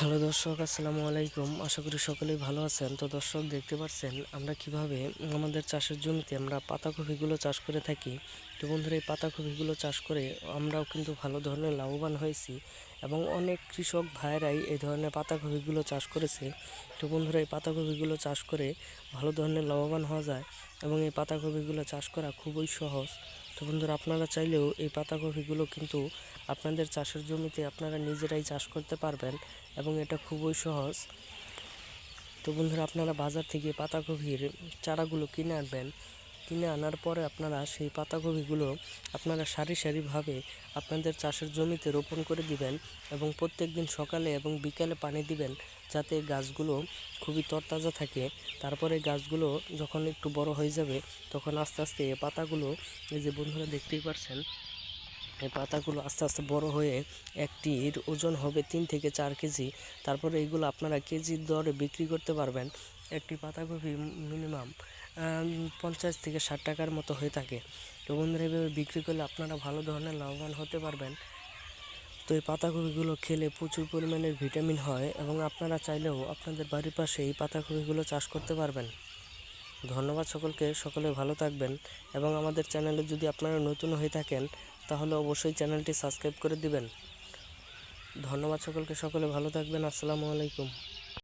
Hello দর্শক, আসসালামু আলাইকুম। আশা করি সকলেই ভালো আছেন। তো দর্শক, দেখতে পাচ্ছেন, আমরা কীভাবে আমাদের চাষের জমিতে আমরা পাতাকপিগুলো চাষ করে থাকি। তো বন্ধুরা, এই পাতাকপিগুলো চাষ করে আমরাও কিন্তু ভালো ধরনের লাভবান হয়েছি এবং অনেক কৃষক ভাইরাই এই ধরনের পাতাকপিগুলো চাষ করেছে। তো বন্ধুরা, এই পাতাকপিগুলো চাষ করে ভালো ধরনের লাভবান হওয়া যায় এবং এই পাতাকপিগুলো চাষ করা খুবই সহজ। তো বন্ধুরা, আপনারা চাইলেও এই পাতাকপিগুলো কিন্তু আপনাদের চাষের জমিতে আপনারা নিজেরাই চাষ করতে পারবেন এবং এটা খুবই সহজ। তো বন্ধুরা, আপনারা বাজার থেকে পাতাকপির চারাগুলো কিনে আনবেন। কিনে আনার পরে আপনারা সেই পাতাকপিগুলো আপনারা সারি সারিভাবে আপনাদের চাষের জমিতে রোপণ করে দিবেন এবং প্রত্যেক দিন সকালে এবং বিকালে পানি দিবেন যাতে গাছগুলো খুবই তরতাজা থাকে। তারপরে গাছগুলো যখন একটু বড় হয়ে যাবে, তখন আস্তে আস্তে পাতাগুলো, এই যে বন্ধুরা দেখতেই পারছেন এই পাতাগুলো আস্তে আস্তে বড় হয়ে একটির ওজন হবে তিন থেকে চার কেজি। তারপরে এইগুলো আপনারা কেজির দরে বিক্রি করতে পারবেন। একটি পাতাকপি মিনিমাম পঞ্চাশ থেকে ষাট টাকার মতো হয়ে থাকে। তো বন্ধুরা, এভাবে বিক্রি করলে আপনারা ভালো ধরনের লাভবান হতে পারবেন। তো এই পাতাকপিগুলো খেলে প্রচুর পরিমাণের ভিটামিন হয় এবং আপনারা চাইলেও আপনাদের বাড়ির পাশে এই পাতাকপিগুলো চাষ করতে পারবেন। ধন্যবাদ সকলকে, সকলে ভালো থাকবেন এবং আমাদের চ্যানেলে যদি আপনারা নতুন হয়ে থাকেন, তাহলে অবশ্যই চ্যানেলটি সাবস্ক্রাইব করে দিবেন। ধন্যবাদ সকলকে, সকলে ভালো থাকবেন। আসসালামু আলাইকুম।